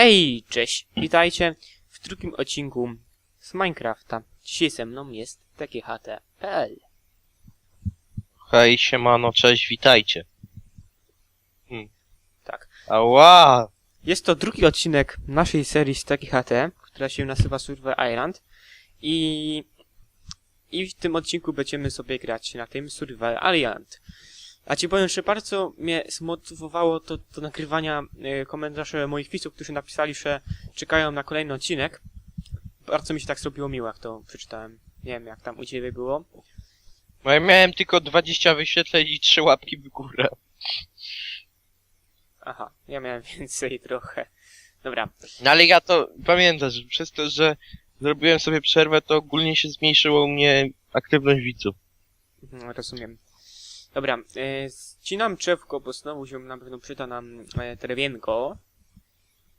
Hej, cześć, witajcie w drugim odcinku z Minecrafta. Dzisiaj ze mną jest TGHT.pl Hej, siemano, cześć, witajcie. Tak. Ała! Jest to drugi odcinek naszej serii z TGHT, która się nazywa Survey Island i, i w tym odcinku będziemy sobie grać na tym Survival Island. A ci powiem, że bardzo mnie zmotywowało to do nagrywania e, komentarzy moich widzów, którzy napisali, że czekają na kolejny odcinek. Bardzo mi się tak zrobiło miło, jak to przeczytałem. Nie wiem, jak tam u ciebie było. No ja miałem tylko 20 wyświetleń i 3 łapki w górę. Aha, ja miałem więcej trochę. Dobra, No ale ja to pamiętasz, że przez to, że zrobiłem sobie przerwę, to ogólnie się zmniejszyło u mnie aktywność widzów. mhm, rozumiem. Dobra, e, ścinam drzewko, bo znowu się na pewno przyda nam e, drewienko.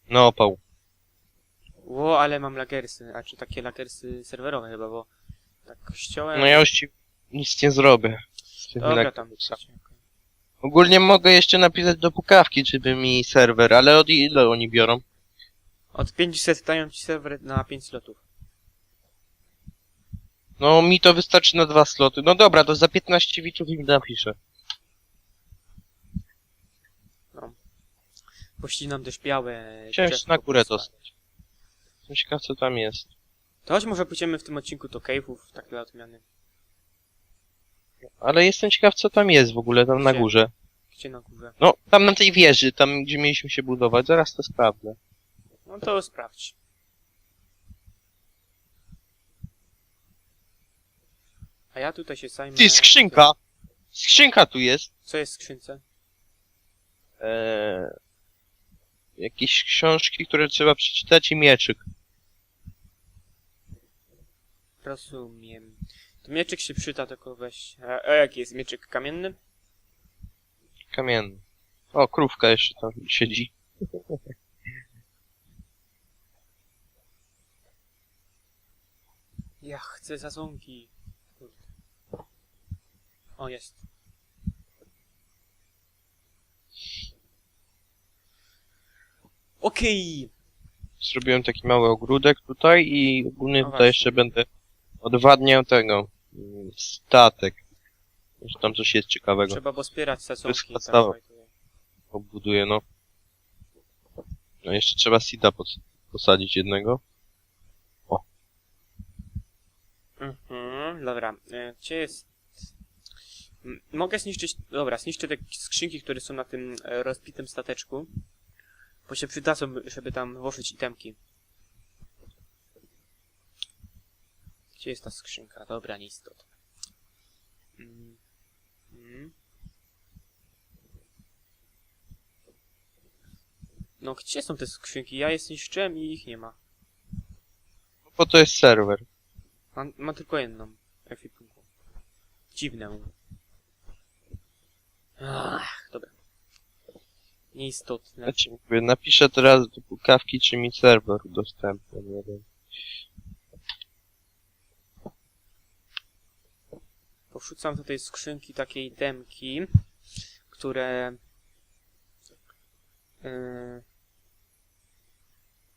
No opał. Ło, ale mam lagersy, a czy takie lagersy serwerowe chyba, bo tak kościołem... No ja już ci nic nie zrobię. Z tymi Dobra, tam... Ogólnie mogę jeszcze napisać do pukawki, żeby mi serwer, ale od ile oni biorą? Od 500 dają ci serwer na 5 slotów. No mi to wystarczy na dwa sloty. No dobra, to za 15 widzów im napiszę. Pościnam też białe Chciałem drzewko na górę posłać. dostać. Jestem ciekaw co tam jest. To chodź może pójdziemy w tym odcinku do cave'ów, tak dla odmiany. Ale jestem ciekaw co tam jest w ogóle tam na Gdzie? górze. Gdzie na górze? No, tam na tej wieży, tam gdzie mieliśmy się budować, zaraz to sprawdzę. No to sprawdź. A ja tutaj się zajmę... Ty, skrzynka! Skrzynka tu jest! Co jest w skrzynce? Eee, jakieś książki, które trzeba przeczytać i mieczyk. Rozumiem. To mieczyk się przyda, tylko weź... A, a jaki jest mieczyk kamienny? Kamienny. O, krówka jeszcze tam siedzi. Ja chcę sadzonki. O, jest. Okej. Zrobiłem taki mały ogródek tutaj i ogólnie No tutaj właśnie. jeszcze będę odwadniał tego mm, statek. Może tam coś jest ciekawego. Trzeba pozbierać sadzonki. podstawa. tak, Obuduję, no. No jeszcze trzeba seeda pos- posadzić jednego. Mhm, dobra. E, Gdzie jest... Mogę zniszczyć... Dobra, zniszczę te skrzynki, które są na tym e, rozbitym stateczku. Bo się przydadzą, żeby tam włożyć itemki. Gdzie jest ta skrzynka? Dobra, nie istot. Mm. Mm. No, gdzie są te skrzynki? Ja je zniszczyłem i ich nie ma. Bo to jest serwer. Mam, mam tylko jedną ekwipunku. Dziwne. Ach, dobra. Nieistotne. Ja ci mówię, napiszę teraz do pukawki, czy mi serwer udostępnia, nie wiem. Powrzucam do tej skrzynki takiej demki, które... Yy...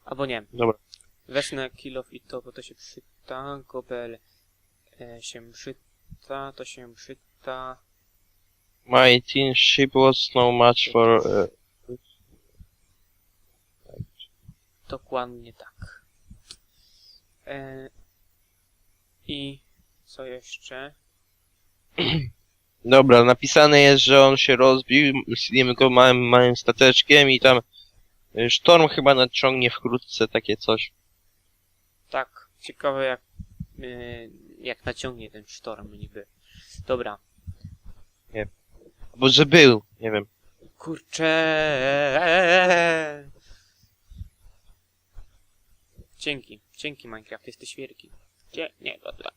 Albo nie. Dobra. Wezmę kill of i to, bo to się przyda. Gobel e, się przyda, to się przyda. My teen ship was no match for... Uh, Dokładnie tak. E, I co jeszcze? dobra, napisane jest, że on się rozbił, zjemy go małym, małym stateczkiem i tam y, sztorm chyba nadciągnie wkrótce, takie coś. Tak, ciekawe jak, e, jak naciągnie ten sztorm niby. Dobra. Bo że był, nie wiem. Kurczę. Dzięki, dzięki Minecraft, jesteś wielki. Nie, to, to,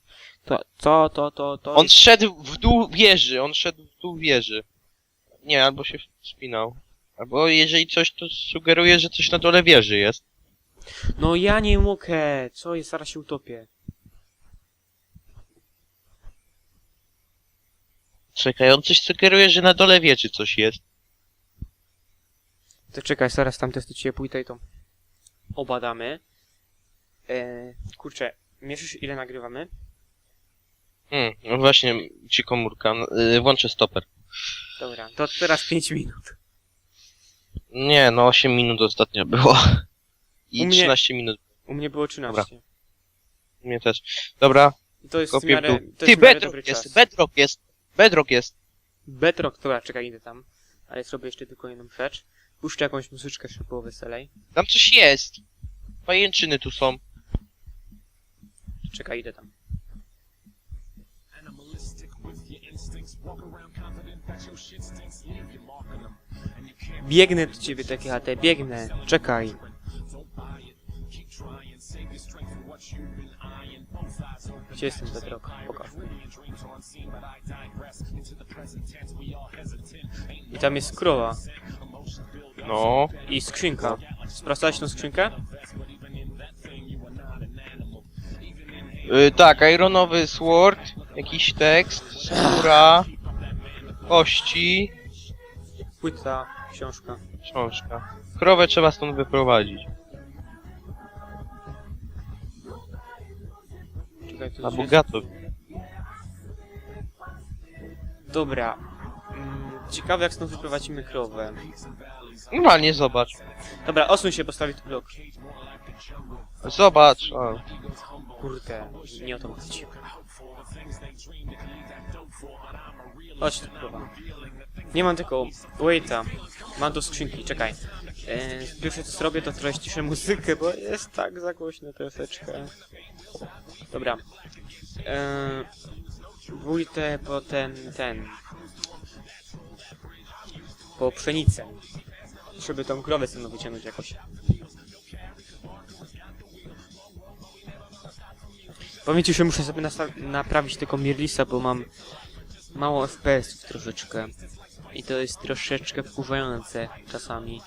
to, to, to, to, to On szedł w dół wieży, on szedł w dół wieży. Nie, albo się wspinał. Albo jeżeli coś, to sugeruje, że coś na dole wieży jest. No ja nie mogę, co jest, zaraz się utopię. Czekaj, on coś sugeruje, że na dole wieży coś jest. To czekaj, zaraz tam testuję pójdę i to. obadamy. E, kurczę, mierzysz ile nagrywamy? Hmm, no właśnie, ci komórka. Yy, włączę stoper. Dobra, to teraz 5 minut. Nie, no 8 minut ostatnio było. I U mnie- 13 minut. U mnie było 13. U mnie też. Dobra, I to jest w kopię w miarę, dół. to Ty, jest w miarę dobry bedrock jest, czas. bedrock jest, bedrock jest. Bedrock, dobra, czekaj, idę tam. Ale zrobię jeszcze tylko jedną rzecz. Puszczę jakąś muzyczkę, żeby było weselej. Tam coś jest. Pajęczyny tu są. Czekaj, idę tam. Biegnę do ciebie, takie HT, biegnę. Czekaj. Gdzie jest ten Bedrock? Pokaż. I tam jest krowa. No. I skrzynka. Sprawdzałeś tą skrzynkę? Yy, tak, ironowy sword, jakiś tekst, skóra, kości, Płyta, książka. książka. Krowę trzeba stąd wyprowadzić. Na bogato. Dobra. Mm, ciekawe jak stąd wyprowadzimy krowę. Normalnie zobacz. Dobra, osuń się, postawię tu blok. Zobacz. O. Kurde, nie o to chodzi. Chodź tu, krowa. Nie mam tylko waita. Mam tu skrzynki, czekaj. E, pierwsze co zrobię to trochę ściszę muzykę, bo jest tak za głośno troszeczkę. Dobra. E, Wójtę po ten, ten. Po pszenicę. Żeby tą krowę sobie wyciągnąć jakoś. Powiem ci, że muszę sobie naprawić tylko Mirlisa, bo mam mało FPS-ów troszeczkę. I to jest troszeczkę wkurzające czasami.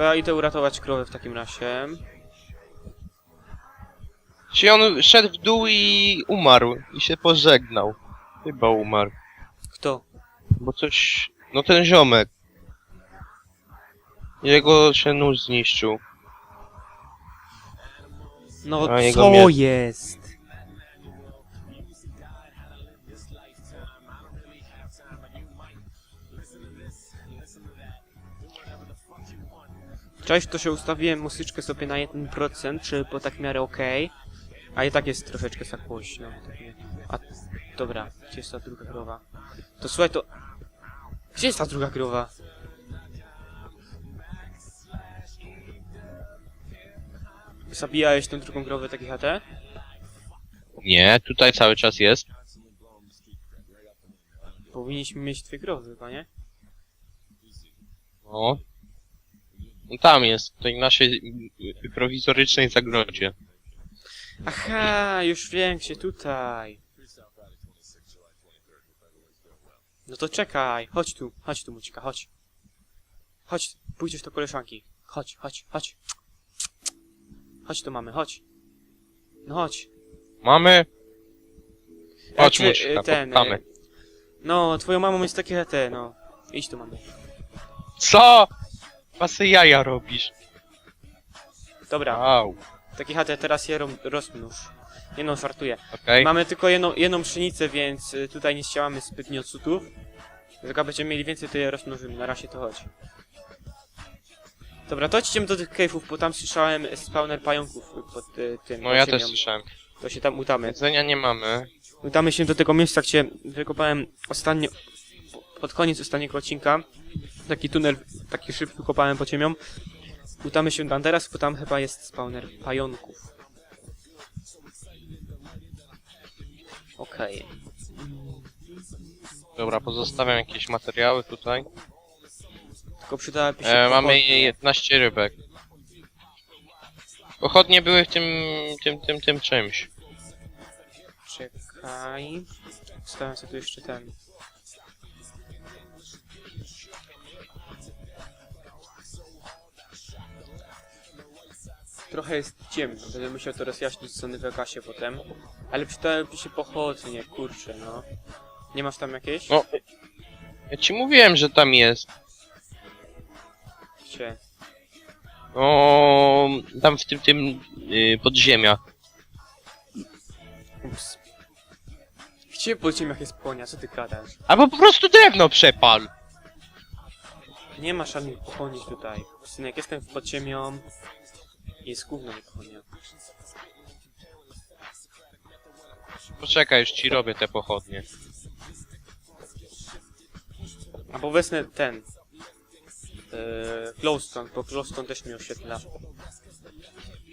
To ja idę uratować krowę w takim razie. Czyli on szedł w dół i umarł. I się pożegnał. Chyba umarł. Kto? Bo coś... No ten ziomek. Jego się nóż zniszczył. No A jego co mie- jest? Cześć, to się ustawiłem muzyczkę sobie na 1%, czy po tak miarę okej. A i tak jest troszeczkę za głośno. tak A, dobra, gdzie jest ta druga krowa? To słuchaj, to... Gdzie jest ta druga krowa? Zabijałeś tą drugą krowę taki HT? Nie, tutaj cały czas jest. Powinniśmy mieć dwie krowy, chyba, nie? No. No tam jest, w tej naszej prowizorycznej zagrodzie. Aha, już wiem, gdzie tutaj. No to czekaj, chodź tu, chodź tu, Mucika, chodź. Chodź, pójdziesz do koleżanki. Chodź, chodź, chodź. Chodź tu mamy, chodź. No chodź. Mamy? Chodź, Znaczy, Mucika, y, ten, y, No, twoją mamą jest takie te, no. Idź tu mamy. Co? Pasy jaja robisz. Dobra, Au, taki HT teraz je ro- rozmnóż. Nie no, żartuję. okej. Mamy tylko jedną, jedną pszenicę, więc y, tutaj nie ściałamy zbytnio cudów. Jak będziemy mieli więcej, to je rozmnożymy. Na razie to chodzi. Dobra, to idźmy do tych cave'ów, bo tam słyszałem spawner pająków pod y, tym. No pod ja ziemią. też słyszałem. To się tam utamy. Jedzenia nie mamy. Udamy się do tego miejsca, gdzie wykopałem ostatnio, pod koniec ostatniego odcinka. Taki tunel, taki szyb wykopałem pod ziemią. Udamy się tam teraz, bo tam chyba jest spawner pająków. Okej. Dobra, pozostawiam jakieś materiały tutaj. Tylko przydałaby się E, mamy pochodnie. 11 rybek. Pochodnie były w tym, tym, tym, tym czymś. Czekaj. Stawiam sobie tu jeszcze ten. Trochę jest ciemno, będę musiał to rozjaśnić Sony Vegasie potem. Ale przydałyby się pochodnie, kurczę, no. Nie masz tam jakiejś? No, ja ci mówiłem, że tam jest. Gdzie? No, tam w tym, tym yy, podziemia. Ups. Gdzie po ziemiach jest konia? Co ty gadasz? Albo po prostu drewno przepal. Nie ma żadnych pochoni tutaj. Synek, jestem w podziemią. Jest gówno nie pochonia. Poczekaj, już ci robię te pochodnie. Albo wezmę ten. Yy, glowstone, bo glowstone też mi oświetla.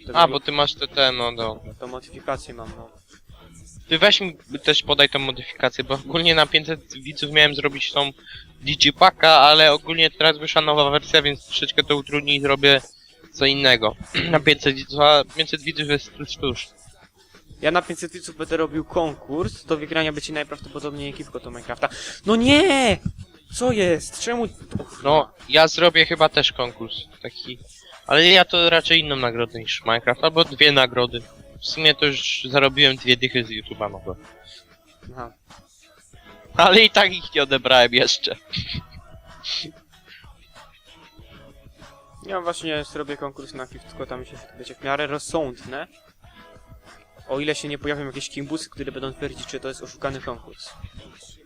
To A, mi- bo ty masz te, te, no, no. To modyfikację mam, no. Ty weź mi też podaj tą modyfikację, bo ogólnie na 500 widzów miałem zrobić tą Digipaka, ale ogólnie teraz wyszła nowa wersja, więc troszeczkę to utrudni i zrobię co innego. na 500 widzów, a 500 widzów jest tuż, tuż. Ja na 500 widzów będę robił konkurs, do wygrania będzie najprawdopodobniej ekipko do Minecrafta. No nie! Co jest? Czemu? No, ja zrobię chyba też konkurs taki. Ale ja to raczej inną nagrodę niż Minecraft, albo dwie nagrody. W sumie to już zarobiłem dwie dychy z YouTube'a nowe. Aha. Ale i tak ich nie odebrałem jeszcze. Ja właśnie zrobię konkurs na piw, tylko tam się będzie w miarę rozsądne. O ile się nie pojawią jakieś kimbusy, które będą twierdzić, czy to jest oszukany konkurs.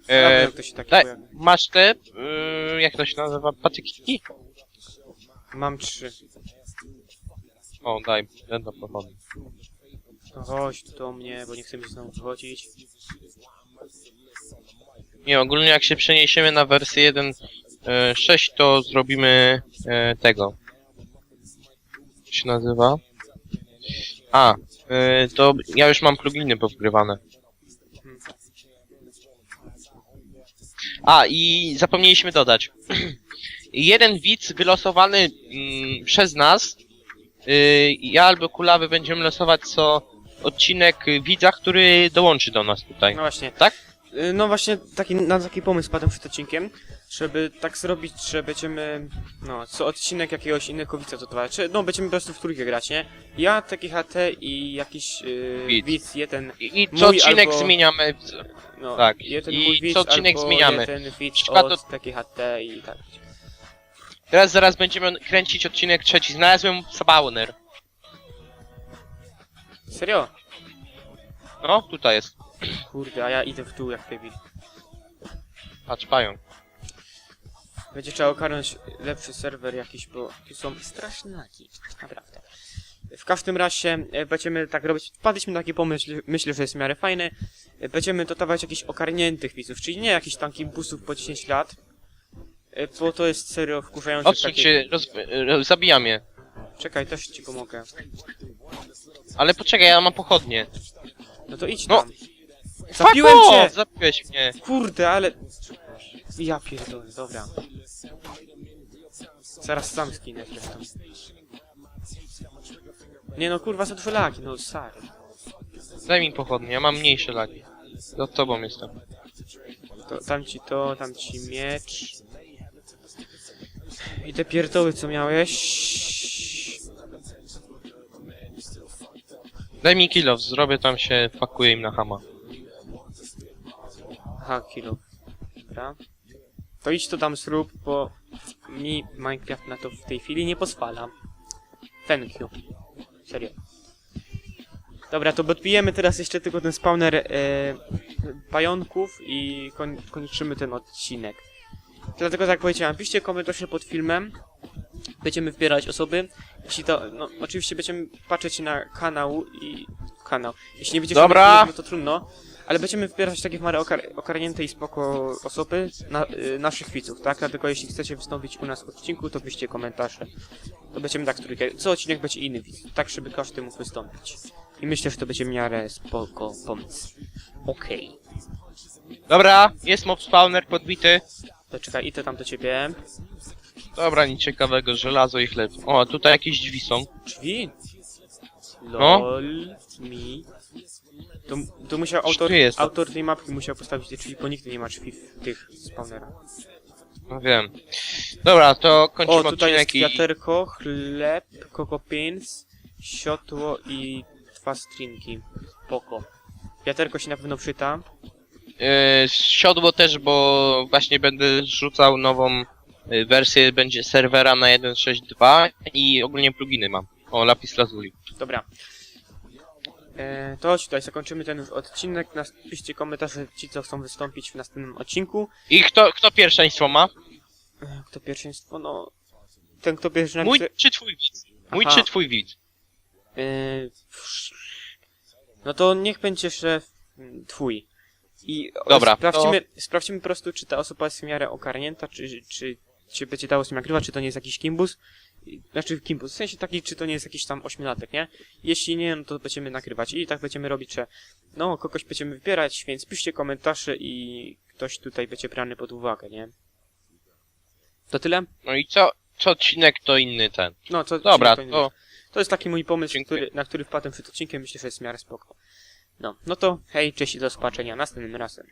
E, Eee, ktoś się taki daj, pojawi. masz te, yy, jak to się nazywa, patykiki? Mam trzy. O, daj, będą pochodni. No chodź tu do mnie, bo nie chcę mi znowu wychodzić. Nie, ogólnie jak się przeniesiemy na wersję 1.6, to zrobimy e, tego. Jak się nazywa? A, e, to ja już mam pluginy powgrywane. A, i zapomnieliśmy dodać. Jeden widz wylosowany mm, przez nas, y, ja albo Kulawy będziemy losować co odcinek widza, który dołączy do nas tutaj. No właśnie. Tak? Y, No właśnie taki, na taki pomysł padłem przed odcinkiem, żeby tak zrobić, że będziemy, no, co odcinek jakiegoś innego widza dodawać. Czy, no, będziemy po prostu w trójkę grać, nie? Ja, taki HT i jakiś yy, Widz. widz, jeden, I, i Mój co odcinek albo- zmieniamy. no, Tak, jeden i mój widz, co odcinek albo zmieniamy. jeden widz przykład od taki HT i tak. Teraz zaraz będziemy kręcić odcinek trzeci. Znalazłem spawner. Serio? No, tutaj jest. Kurde, a ja idę w dół jak debil. Patrz, pająk. Będzie trzeba ogarnąć lepszy serwer jakiś, bo tu są straszne laki. Naprawdę. W każdym razie e, będziemy tak robić. Wpadliśmy na taki pomysł, myślę, że jest w miarę fajny. E, Będziemy dodawać jakichś okarniętych widzów, czyli nie jakichś tam busów po 10 lat. e, Bo to jest serio wkurzające. Odsuń takie- się, roz... zabijam je. Czekaj, też ci pomogę. Ale poczekaj, ja mam pochodnie. No to idź No. tam. Zabiłem Fuck cię! off! Zabiłeś mnie. Kurde, ale... Ja pierdolę, dobra. Zaraz sam skinę zresztą. Nie no, kurwa, za dwa lagi, no sorry. Daj mi pochodnie, ja mam mniejsze lagi. Za tobą jestem. To, tam ci to, tam ci miecz. I te pierdoły, co miałeś. Daj mi kill off, zrobię tam się, pakuję im na hama. Aha, kilo. Dobra. To idź to tam zrób, bo mi Minecraft na to w tej chwili nie pozwala. Thank you. Serio. Dobra, to podbijemy teraz jeszcze tylko ten spawner e, pająków i koń, kończymy ten odcinek. Dlatego tak jak powiedziałem, piszcie komentarze pod filmem. Będziemy wybierać osoby. Jeśli to, no oczywiście będziemy patrzeć na kanał i kanał. Jeśli nie będziecie Dobra. no to trudno. Ale będziemy wybierać takie w miarę okar ogarnięte i spoko osoby, na, y, naszych widzów, tak? Dlatego jeśli chcecie wystąpić u nas w odcinku, to piszcie komentarze. To będziemy tak trójkę. Co odcinek będzie inny widz, tak żeby każdy mógł wystąpić. I myślę, że to będzie w miarę spoko pomysł. Okej. Dobra, jest mob spawner podbity. To czekaj, idę tam do ciebie. Dobra, nic ciekawego, żelazo i chleb. O, tutaj jakieś drzwi są. Drzwi. No. LOL. Mi. To, to musiał autor, jest? autor tej mapki musiał postawić drzwi, bo nigdy nie ma drzwi w tych spawnerach. No wiem. Dobra, to kończymy O, tutaj jest odcinek i... chleb, coco beans, siotło i dwa stringi. Poko. Wiaterko się na pewno przyda. Yy, siodło też, bo właśnie będę rzucał nową yy, wersję, będzie serwera na 1.6.2 i ogólnie pluginy mam. O, Lapis Lazuli. Dobra. E, to chodź tutaj, zakończymy ten już odcinek. Napiszcie komentarze ci, co chcą wystąpić w następnym odcinku. I kto, kto pierwszeństwo ma? E, kto pierwszeństwo? No... Ten, kto pierwszy Mój napisze... czy twój widz? Mój Aha. czy twój widz? E, no to niech będzie jeszcze mm, twój. I o, Dobra, sprawdźmy, sprawdźmy po prostu, czy ta osoba jest w miarę ogarnięta, czy, czy, czy będzie dało się nagrywać, czy to nie jest jakiś kimbus. Znaczy kimbus, w sensie taki, czy to nie jest jakiś tam ośmiolatek, nie? Jeśli nie, no to będziemy nagrywać i tak będziemy robić, że no, kogoś będziemy wybierać, więc piszcie komentarze i ktoś tutaj będzie brany pod uwagę, nie? To tyle? No i co, co odcinek to inny ten. No, co Dobra, to, to to jest taki mój pomysł, który, na który wpadłem przed odcinkiem, myślę, że jest w miarę spoko. No, no to hej, cześć i do zobaczenia następnym razem.